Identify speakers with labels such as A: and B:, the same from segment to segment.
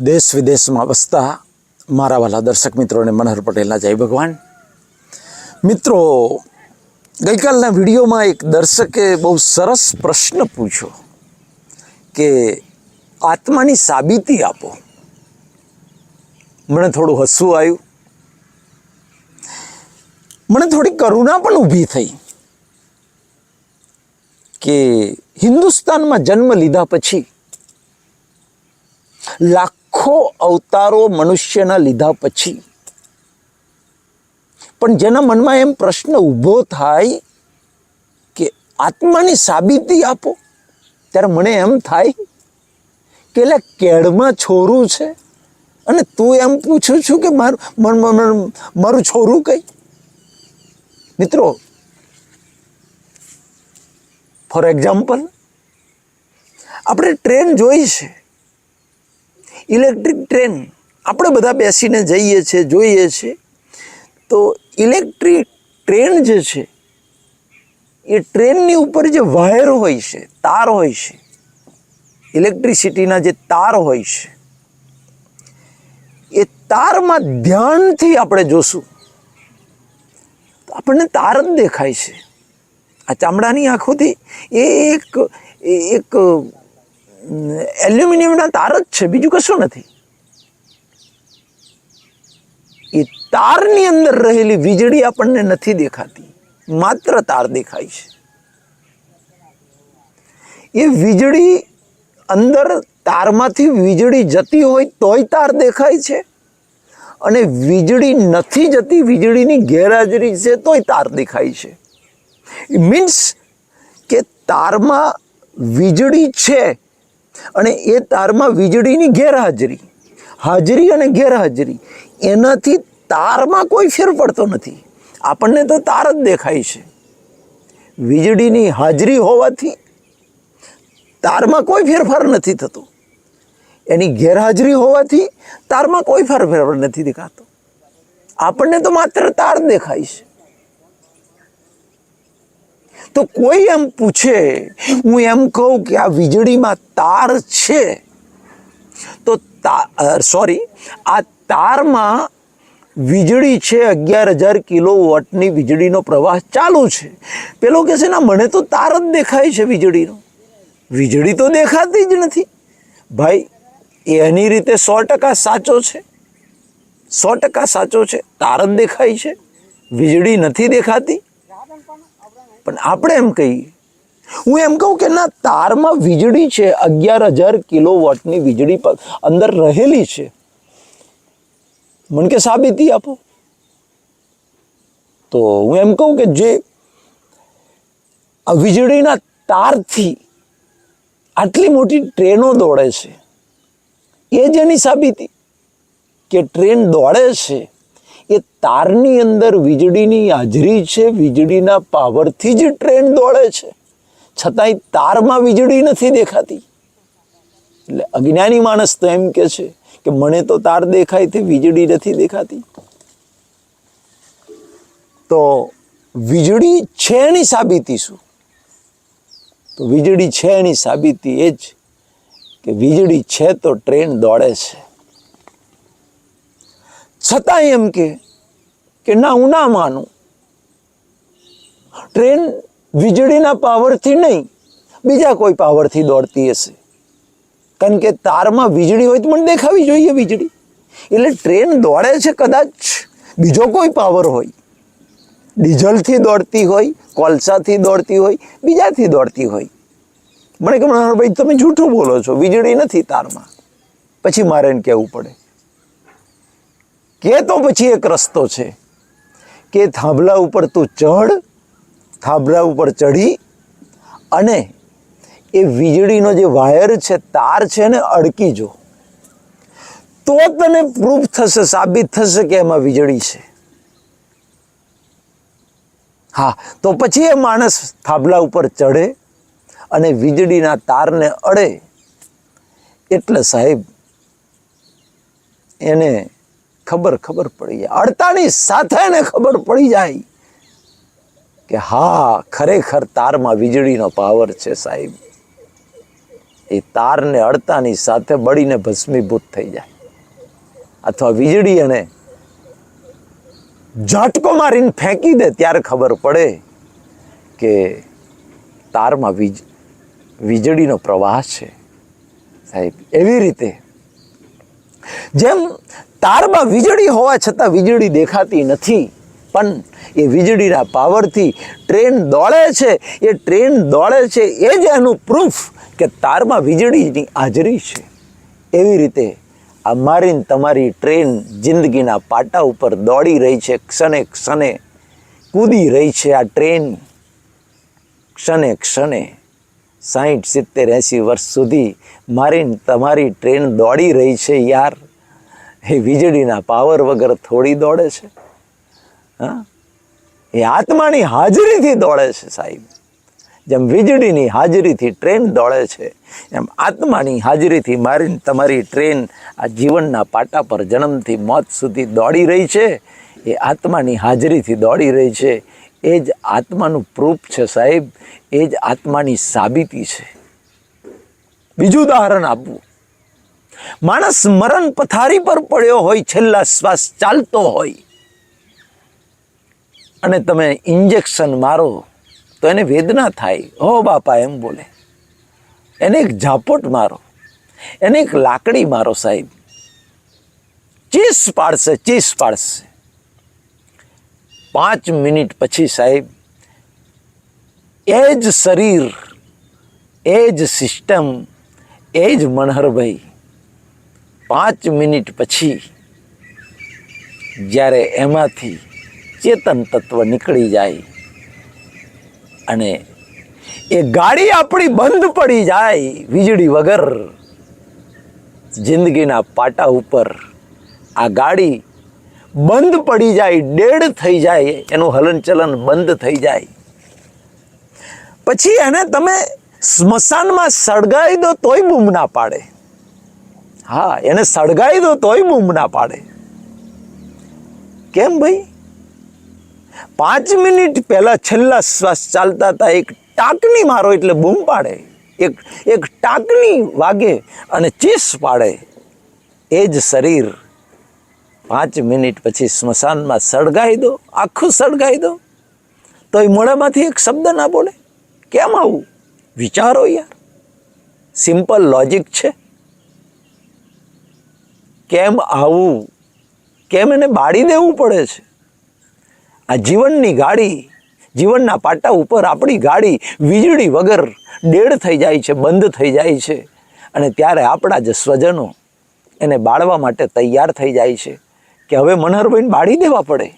A: દેશ વિદેશમાં વસતા મારા વાલા દર્શક મિત્રોને મનહર પટેલના જય ભગવાન. મિત્રો, ગઈકાલના વિડીયોમાં એક દર્શકે બહુ સરસ પ્રશ્ન પૂછ્યો કે આત્માની સાબિતી આપો. મને થોડું હસવું આવ્યું. મને થોડી કરુણા પણ ઊભી થઈ કે હિન્દુસ્તાનમાં જન્મ લીધા પછી લાખો અવતારો મનુષ્યના લીધા પછી. પણ જેના મનમાં એમ પ્રશ્ન ઊભો થાય કે આત્માની સાબિતી આપો. ત્યારે મને એમ થાય કે એટલે કેળમાં છોરું છે. અને તું એમ પૂછું છું કે મારું મારું છોરું કઈ? મિત્રો, ફોર એક્ઝામ્પલ, આપણે ટ્રેન જોઈ છે. ઇલેક્ટ્રિક ટ્રેન આપણે બધા બેસીને જઈએ છીએ જોઈએ છીએ તો ઇલેક્ટ્રિક ટ્રેન જે છે, એ ટ્રેનની ઉપર જે વાયર હોય છે, તાર હોય છે, ઇલેક્ટ્રિસિટીના જે તાર હોય છે, એ તારમાં ધ્યાનથી આપણે જોશું. આપણને તાર જ દેખાય છે. આ ચામડાની આંખોથી એ એક એક એલ્યુમિનિયમના તાર જ છે, બીજું કશું નથી. એ તારની અંદર રહેલી વીજળી આપણને નથી દેખાતી, માત્ર તાર દેખાય છે. એ વીજળી અંદર તારમાંથી વીજળી જતી હોય તોય તાર દેખાય છે, અને વીજળી નથી જતી વીજળીની ગેરહાજરી છે તોય તાર દેખાય છે. મીન્સ કે તારમાં વીજળી છે અને એ તારમાં વીજળીની ગેરહાજરી. હાજરી અને ગેરહાજરી. એનાથી તારમાં કોઈ ફેર પડતો નથી. આપણને તો તાર જ દેખાય છે. વીજળીની હાજરી હોવાથી તારમાં કોઈ ફેરફાર નથી થતો. એની ગેરહાજરી હોવાથી તારમાં કોઈ ફેરફાર નથી દેખાતો. આપણને તો માત્ર તાર દેખાય છે. તો કોઈ એમ પૂછે, હું એમ કહું કે આ વીજળીમાં તાર છે. તો સોરી આ તારમાં વીજળી છે અગિયાર હજાર કિલો વોટની વીજળીનો પ્રવાહ ચાલુ છે. પેલો કહેશે ના, મને તો તાર જ દેખાય છે વીજળીનો. વીજળી તો દેખાતી જ નથી. ભાઈ, એની રીતે સો ટકા સાચો છે. સો ટકા સાચો છે. તાર જ દેખાય છે. વીજળી નથી દેખાતી. પણ આપણે એમ કહીએ. હું એમ કહું કે ના, તારમાં વીજળી છે, અગિયાર હજાર કિલો વોટની વીજળી અંદર રહેલી છે. મને કે સાબિતી આપો. તો હું એમ કહું કે જે આ વીજળીના તારથી આટલી મોટી ટ્રેનો દોડે છે, એ જ એની સાબિતી કે ટ્રેન દોડે છે એ તારની અંદર વીજળીની હાજરી છે, વીજળીના પાવરથી જ ટ્રેન દોડે છે. છતાંય તારમાં વીજળી નથી દેખાતી. એટલે અજ્ઞાની માણસ તો એમ કે છે કે મને તો તાર દેખાય તે વીજળી નથી દેખાતી. તો વીજળી છે એની સાબિતી શું? તો વીજળી છે એની સાબિતી એ જ કે વીજળી છે તો ટ્રેન દોડે છે. છતાં એમ કે કે ના, હું ના માનું. ટ્રેન વીજળીના પાવરથી નહીં, બીજા કોઈ પાવરથી દોડતી હશે. કારણ કે તારમાં વીજળી હોય તો મને દેખાવી જોઈએ વીજળી. એટલે ટ્રેન દોડે છે કદાચ, બીજો કોઈ પાવર હોય. ડીઝલથી દોડતી હોય, કોલસાથી દોડતી હોય, બીજાથી દોડતી હોય. મને કે ભાઈ, તમે જૂઠું બોલો છો, વીજળી નથી તારમાં. પછી મારે એને કહેવું પડે. કે તો પછી એક રસ્તો છે કે થાંભલા ઉપર તું ચઢ, થાંભલા ઉપર ચઢી અને એ વીજળીનો જે વાયર છે, તાર છે ને અડકી જો. તો તને પ્રૂફ થશે, સાબિત થશે કે એમાં વીજળી છે. હા, તો પછી એ માણસ થાંભલા ઉપર ચડે અને વીજળીના તારને અડે. એટલે સાહેબ, એને ખબર ખબર પડી જાય. અડતાની સાથે એને ખબર પડી જાય કે હા, ખરેખર તારમાં વીજળીનો પાવર છે સાહેબ. એ તારને અડતાની સાથે બળીને ભસ્મીભૂત થઈ જાય. અથવા વીજળી એને ઝટકો મારીને ફેંકી દે ત્યારે ખબર પડે કે તારમાં વીજ, વીજળીનો પ્રવાહ છે સાહેબ. એવી રીતે જેમ તારમાં વીજળી હોવા છતાં વીજળી દેખાતી નથી. પણ એ વીજળીના પાવરથી ટ્રેન દોડે છે. એ ટ્રેન દોડે છે એ જ એનું પ્રૂફ કે તારમાં વીજળીની હાજરી છે. એવી રીતે આ મારી તમારી ટ્રેન જિંદગીના પાટા ઉપર દોડી રહી છે ક્ષણે ક્ષણે, કૂદી રહી છે આ ટ્રેન. ક્ષણે ક્ષણે, સાહીઠ સિત્તેર એંસી વર્ષ સુધી મારીને તમારી ટ્રેન દોડી રહી છે યાર. એ વીજળીના પાવર વગર થોડી દોડે છે. હા? એ આત્માની હાજરીથી દોડે છે સાહેબ. જેમ વીજળીની હાજરીથી ટ્રેન દોડે છે, એમ આત્માની હાજરીથી મારી તમારી ટ્રેન આ જીવનના પાટા પર જન્મથી મોત સુધી દોડી રહી છે. એ આત્માની હાજરીથી દોડી રહી છે. એ જ આત્માનું પ્રૂફ છે સાહેબ. એ જ આત્માની સાબિતી છે. બીજું ઉદાહરણ આપવું. માણસ મરણ પથારી પર પડ્યો હોય, છેલ્લા શ્વાસ ચાલતો હોય. અને તમે ઇન્જેક્શન મારો, તો એને વેદના થાય. હો બાપા, એમ બોલે. એને એક ઝાપટ મારો. એને એક લાકડી મારો સાહેબ. ચીસ પાડશે ચીસ પાડશે. પાંચ મિનિટ પછી સાહેબ, એ જ શરીર, એ જ સિસ્ટમ, એ જ મનહરભાઈ પાંચ મિનિટ પછી જ્યારે એમાંથી ચેતન તત્વ નીકળી જાય અને એ ગાડી આપણી બંધ પડી જાય વીજળી વગર, જિંદગીના પાટા ઉપર, આ ગાડી બંધ પડી જાય, ડેડ થઈ જાય, એનું હલનચલન બંધ થઈ જાય. પછી એને તમે સ્મશાનમાં સળગાવી દો તોય બૂમ ના પાડે. હા, એને સળગાવી દો તોય બૂમ ના પાડે. કેમ ભાઈ? પાંચ મિનિટ પહેલા છેલ્લા શ્વાસ ચાલતા હતા, એક ટાંકણી મારો એટલે બૂમ પાડે. એક એક ટાંકણી વાગે અને ચીસ પાડે. એ જ શરીર પાંચ મિનિટ પછી સ્મશાનમાં સળગાવી દો, આખું સળગાવી દો. તો એ મોઢામાંથી એક શબ્દ ના બોલે. કેમ આવું? વિચારો યાર. સિમ્પલ લોજિક છે. કેમ આવું? કેમ એને બાળી દેવું પડે છે? આ જીવનની ગાડી, જીવનના પાટા ઉપર આપણી ગાડી વીજળી વગર ડેડ થઈ જાય છે, બંધ થઈ જાય છે. અને ત્યારે આપણા જ સ્વજનો એને બાળવા માટે તૈયાર થઈ જાય છે કે હવે મનહરભાઈને બાળી દેવા પડે.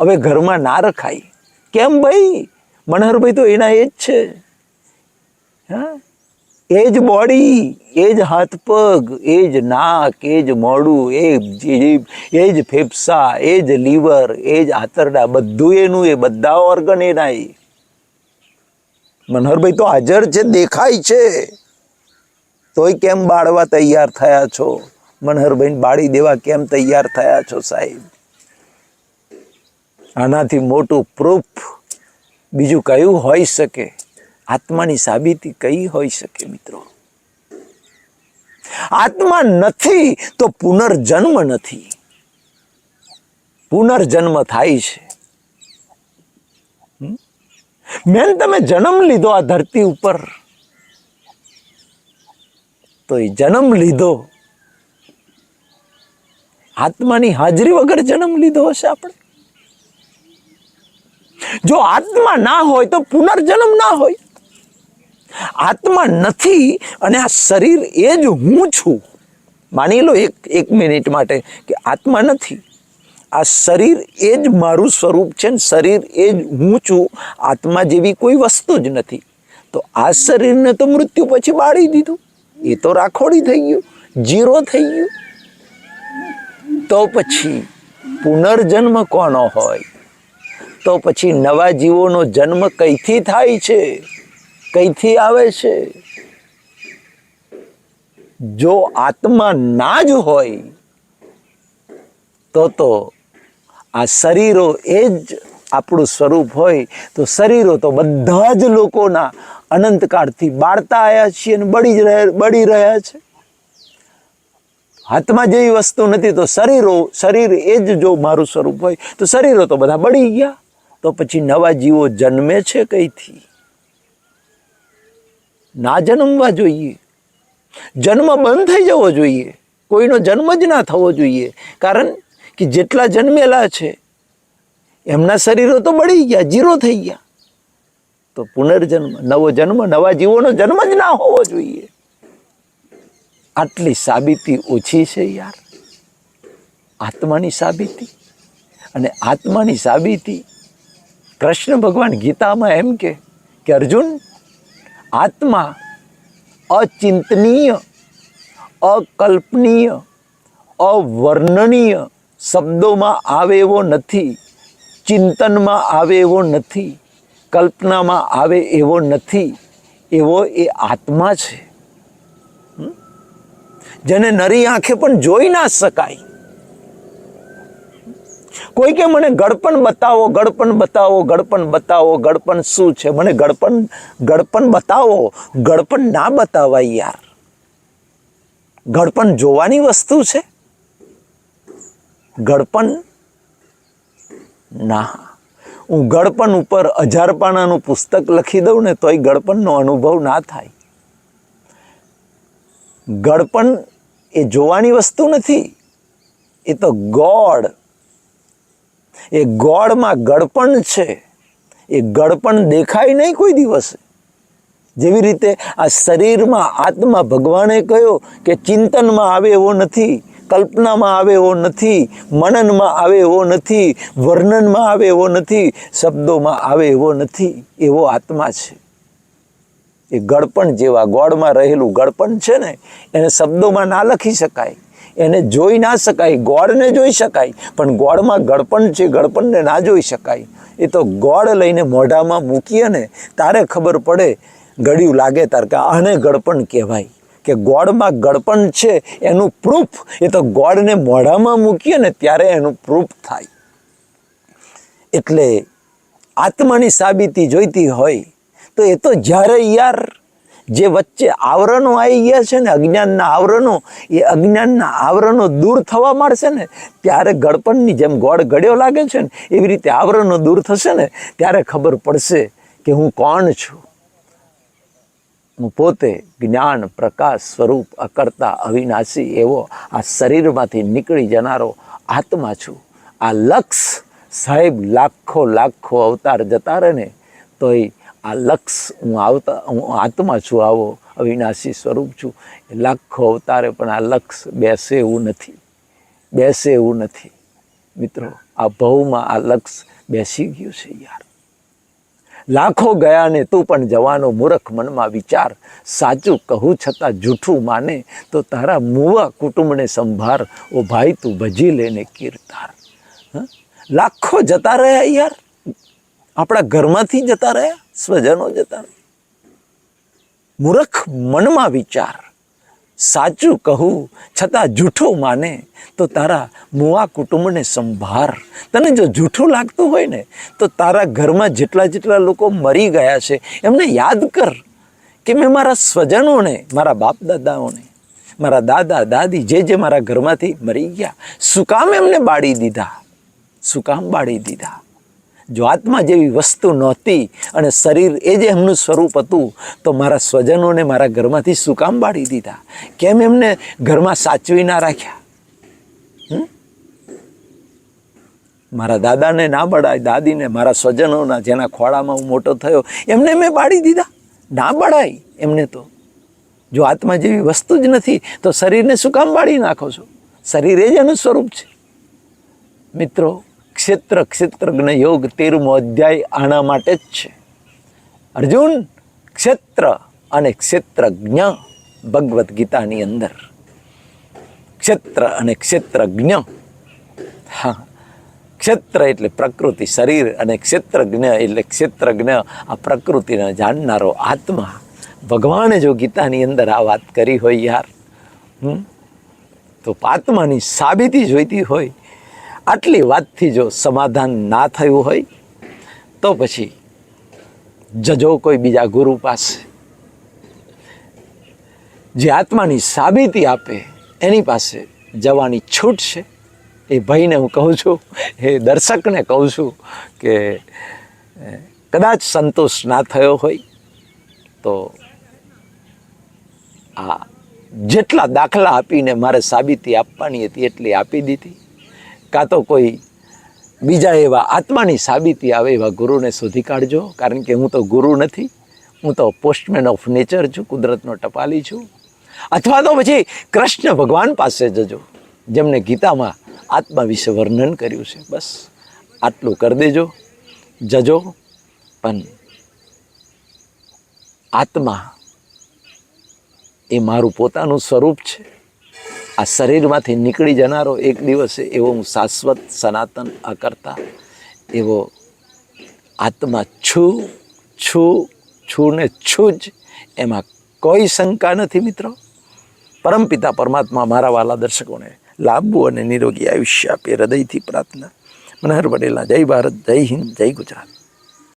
A: હવે ઘરમાં ના રખાય. કેમ ભાઈ? મનહરભાઈ તો એના એ જ છે. હા? એ જ બોડી એ જ હાથ પગ એ જ નાક એ જ મોડું એ જીભ એ જ ફેફસા એ જ લીવર એ જ આંતરડા, બધું એનું એ બધા ઓર્ગન એના એ મનહરભાઈ, તો હાજર છે, દેખાય છે. તોય કેમ બાળવા તૈયાર થયા છો? મનહરભાઈ બાળી દેવા કેમ તૈયાર થયા છો, સાહેબ? આનાથી મોટું પ્રૂફ બીજું કયું હોઈ શકે? આત્માની સાબિતી કઈ હોઈ શકે મિત્રો? આત્મા નથી તો પુનર્જન્મ નથી. પુનર્જન્મ થાય છે. મેન તમે જન્મ લીધો આ ધરતી ઉપર. તો એ જન્મ લીધો. આત્માની હાજરી વગર જન્મ લીધો હશે આપણે? જો આત્મા ના હોય તો પુનર્જન્મ ના હોય. આત્મા નથી અને આ શરીર એ જ હું છું. માની લો એક એક મિનિટ માટે કે આત્મા નથી. આ શરીર એ જ મારું સ્વરૂપ છે ને શરીર એ જ હું છું. આત્મા જેવી કોઈ વસ્તુ જ નથી. તો આ શરીરને તો મૃત્યુ પછી બાળી દીધું. એ તો રાખોડી થઈ ગયું, જીરો થઈ ગયું. તો પછી પુનર્જન્મ કોનો હોય? તો પછી નવા જીવોનો જન્મ કઈથી થાય છે? કઈથી આવે છે? જો આત્મા ના જ હોય, તો તો આ શરીરો એ જ આપણું સ્વરૂપ હોય. તો શરીરો તો બધા જ લોકોના અનંતકાળથી બાળતા આવ્યા છીએ અને બળી જ બળી રહ્યા છે. હાથમાં જેવી વસ્તુ નથી, તો શરીરો, શરીર એ જ જો મારું સ્વરૂપ હોય, તો શરીરો તો બધા બળી ગયા. તો પછી નવા જીવો જન્મે છે કઈથી? ના જન્મવા જોઈએ. જન્મ બંધ થઈ જવો જોઈએ. કોઈનો જન્મ જ ના થવો જોઈએ. કારણ કે જેટલા જન્મેલા છે, એમના શરીરો તો બળી ગયા જીરો થઈ ગયા. તો પુનર્જન્મ, નવો જન્મ, નવા જીવોનો જન્મ જ ના હોવો જોઈએ. આટલી સાબિતી ઓછી છે યાર. આત્માની સાબિતી. અને આત્માની સાબિતી કૃષ્ણ ભગવાન ગીતામાં એમ કે અર્જુન આત્મા અચિંતનીય, અકલ્પનીય, અવર્ણનીય શબ્દોમાં આવે એવો નથી, ચિંતનમાં આવે એવો નથી, કલ્પનામાં આવે એવો નથી, એવો એ આત્મા છે. જેને નરી આંખે પણ જોઈ ના શકાય. કોઈ કે મને ગળપણ બતાવો ગળપણ બતાવો ગળપણ બતાવો ગળપણ શું છે? મને ગળપણ ગળપણ બતાવો. ગળપણ ના બતાવાય યાર. ગળપણ જોવાની વસ્તુ છે. ગળપણ ના. હું ગળપણ ઉપર હજાર પાનાનું પુસ્તક લખી દઉં ને તોય ગળપણનો અનુભવ ના થાય. ગળપણ એ જોવાની વસ્તુ નથી. એ તો ગોડ. એ ગોળમાં ગળપણ છે. એ ગળપણ દેખાય નહીં કોઈ દિવસે. જેવી રીતે આ શરીરમાં આત્મા ભગવાને કહ્યો કે ચિંતનમાં આવે એવો નથી, કલ્પનામાં આવે એવો નથી, મનનમાં આવે એવો નથી, વર્ણનમાં આવે એવો નથી, શબ્દોમાં આવે એવો નથી, એવો આત્મા છે. એ ગળપણ જેવા ગોળમાં રહેલું ગળપણ છે ને, એને શબ્દોમાં ના લખી શકાય. એને જોઈ ના શકાય, ગોળને જોઈ શકાય, પણ ગોળમાં ગળપણ છે, ગળપણને ના જોઈ શકાય. એ તો ગોળ લઈને મોઢામાં મૂકીએ ને, તારે ખબર પડે, ગળ્યું લાગે તાર કે આને ગળપણ કહેવાય. કે ગોળમાં ગળપણ છે, એનું પ્રૂફ, એ તો ગોળને મોઢામાં મૂકીએ ને, ત્યારે એનું પ્રૂફ થાય. એટલે આત્માની સાબિતી જોઈતી હોય, તો એ તો જ્યારે યાર જે વચ્ચે આવરણો આવી ગયા છે ને, અજ્ઞાનના આવરણો, એ અજ્ઞાનના આવરણો દૂર થવા માંડશે ને, ત્યારે ગળપણની જેમ ગોળ ગળ્યો લાગે છે ને, એવી રીતે આવરણો દૂર થશે ને, ત્યારે ખબર પડશે કે હું કોણ છું. હું પોતે જ્ઞાન, પ્રકાશ, સ્વરૂપ, અકર્તા, અવિનાશી એવો આ શરીરમાંથી નીકળી જનારો આત્મા છું. આ લક્ષ સાહેબ લાખો લાખો અવતાર જતા રહે ને, તોય આ લક્ષ હું આવતા, હું આત્મા છું, આવો અવિનાશી સ્વરૂપ છું. લાખો અવતારે પણ આ લક્ષ બેસે એવું નથી. બેસે એવું નથી. મિત્રો, આ ભવમાં આ લક્ષ બેસી ગયું છે યાર. લાખો ગયા ને તું પણ જવાનો મૂર્ખ મનમાં વિચાર. સાચું કહું છતાં જૂઠું માને તો તારા મુવા કુટુંબને સંભાર. ઓ ભાઈ, તું ભજી લેને કીર્તાર? લાખો જતા રહ્યા યાર. આપણા ઘરમાંથી જતા રહ્યા? સ્વજનો જતા. મૂર્ખ મનમાં વિચાર. સાચું કહું, છતાં જૂઠું માને, તો તારા મુવા કુટુંબને સંભાર. તને જો જૂઠું લાગતું હોય ને, તો તારા ઘરમાં જેટલા જેટલા લોકો મરી ગયા છે, એમને યાદ કર કે મેં મારા સ્વજનોને, મારા બાપ દાદાઓને મારા દાદા, દાદી, જે જે મારા ઘરમાંથી મરી ગયા, શું કામ એમને બાળી દીધા? શું કામ બાળી દીધા? જો આત્મા જેવી વસ્તુ નહોતી અને શરીર એ જે એમનું સ્વરૂપ હતું, તો મારા સ્વજનોને મારા ઘરમાંથી શું કામ બાળી દીધા? કેમ એમને ઘરમાં સાચવી ના રાખ્યા? મારા દાદાને ના બળાય દાદીને, મારા સ્વજનોના જેના ખોળામાં હું મોટો થયો, એમને મેં બાળી દીધા. ના બળાય એમને તો. જો આત્મા જેવી વસ્તુ જ નથી, તો શરીરને શું કામ બાળી નાખો છો? શરીર એ જ એનું સ્વરૂપ છે. મિત્રો ક્ષેત્ર, ક્ષેત્રજ્ઞ યોગ તેરમો અધ્યાય આના માટે જ છે. અર્જુન, ક્ષેત્ર અને ક્ષેત્રજ્ઞ ભગવદ્ ગીતાની અંદર. ક્ષેત્ર અને ક્ષેત્રજ્ઞ. હા. ક્ષેત્ર એટલે પ્રકૃતિ, શરીર અને ક્ષેત્રજ્ઞ એટલે ક્ષેત્રજ્ઞ. આ પ્રકૃતિને જાણનારો આત્મા. ભગવાને જો ગીતાની અંદર આ વાત કરી હોય યાર તો આત્માની સાબિતી જોઈતી હોય આટલી વાતથી જો સમાધાન ના થયું હોય, તો પછી જજો કોઈ બીજા ગુરુ પાસે. જે આત્માની સાબિતી આપે, એની પાસે જવાની છૂટ છે. એ ભાઈને હું કહું છું, એ દર્શકને કહું છું કે કદાચ સંતોષ ના થયો હોય, તો આ જેટલા દાખલા આપીને મારે સાબિતી આપવાની હતી, એટલી આપી દીધી. કાં તો કોઈ બીજા એવા આત્માની સાબિતી આવે એવા ગુરુને શોધી કાઢજો. કારણ કે હું તો ગુરુ નથી. હું તો પોસ્ટમેન ઓફ નેચર છું, કુદરતનો ટપાલી છું. અથવા તો પછી કૃષ્ણ ભગવાન પાસે જજો, જેમને ગીતામાં આત્મા વિશે વર્ણન કર્યું છે. બસ, આટલું કરી દેજો, જજો. પણ આત્મા એ મારું પોતાનું સ્વરૂપ છે. આ શરીરમાંથી નીકળી જનારો એક દિવસે એવો હું શાશ્વત સનાતન અકર્તા, એવો આત્મા છું છું છું ને છું જ, એમાં કોઈ શંકા નથી મિત્રો. પરમપિતા પરમાત્મા મારા વાલા દર્શકોને લાંબુ અને નિરોગી આયુષ્ય આપે હૃદયથી પ્રાર્થના. મનહર પટેલના જય ભારત, જય હિન્દ, જય ગુજરાત.